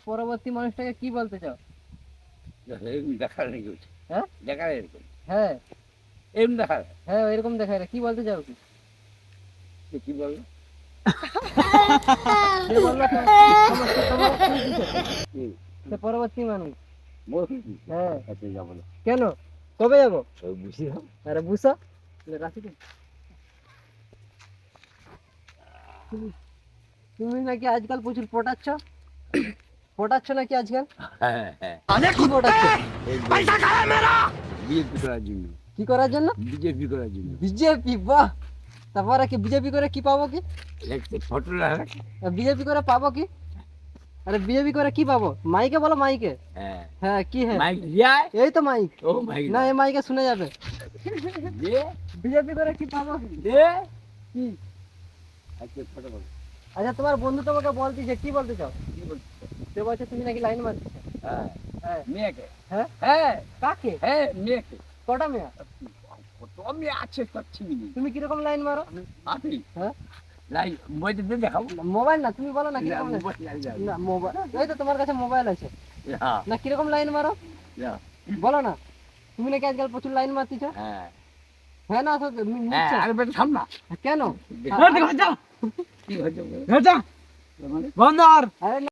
পরবর্তী মানুষটাকে কি বলতে চাও? দেখার নাকি হ্যাঁ? দেখার এরকম। হ্যাঁ। এরকম দেখার। হ্যাঁ এরকম দেখায় কি বলতে চাও কি কি বলব সে পরবর্তী মানুষ। হ্যাঁ। আচ্ছা যাব না। কেন? কবে যাব? বুঝি আরে বুঝছ রাখি তুমি- তুমি নাকি আজকাল প্রচুর পটাচ্ছ? পটাচ্ছ নাকি আজকাল হ্যাঁ হ্যাঁ কি পটাচ্ছ বিজেপি করার জন্য কি করার জন্য বিজেপি করার জন্য বিজেপি বাহ তারপরে কি বিজেপি করে কি পাবো কি দেখতে ফটো রাখ বিজেপি করে পাবো কি আরে বিজেপি করে কি পাবো মাইকে বলো মাইকে হ্যাঁ হ্যাঁ কি হ্যাঁ মাইক লিয়ায় এই তো মাইক ও মাইক না এই মাইকে শুনে যাবে দে বিজেপি করে কি পাবো কি? দে কি আচ্ছা ফটো বল আচ্ছা তোমার বন্ধু তোমাকে বলতেছে কি বলতে চাও কি বলছিস সে বলছে তুমি নাকি লাইন মারছো? হ্যাঁ হ্যাঁ। মেয়েকে? হ্যাঁ? হ্যাঁ। কাকে? হ্যাঁ মেয়েকে। কটা মেয়া? কত মেয়ে আছে চিনি তুমি কীরকম লাইন মারো? হ্যাঁ? লাই বইতে দিয়ে দেখাবো? মোবাইল না তুমি বলো না না, কীরকম লাইন- মোবাইল নাই, নাই। না। মোবাইল এই তো তোমার কাছে মোবাইল আছে। হ্যাঁ, না কীরকম লাইন মারো? হ্যাঁ, বলো না। তুমি নাকি আজকাল প্রচুর লাইন মারতেছ? হ্যাঁ। হ্যাঁ না হ্যাঁ মিথ্যা। আরে বেটা থাম না কেন? কি হয়েছে? আরে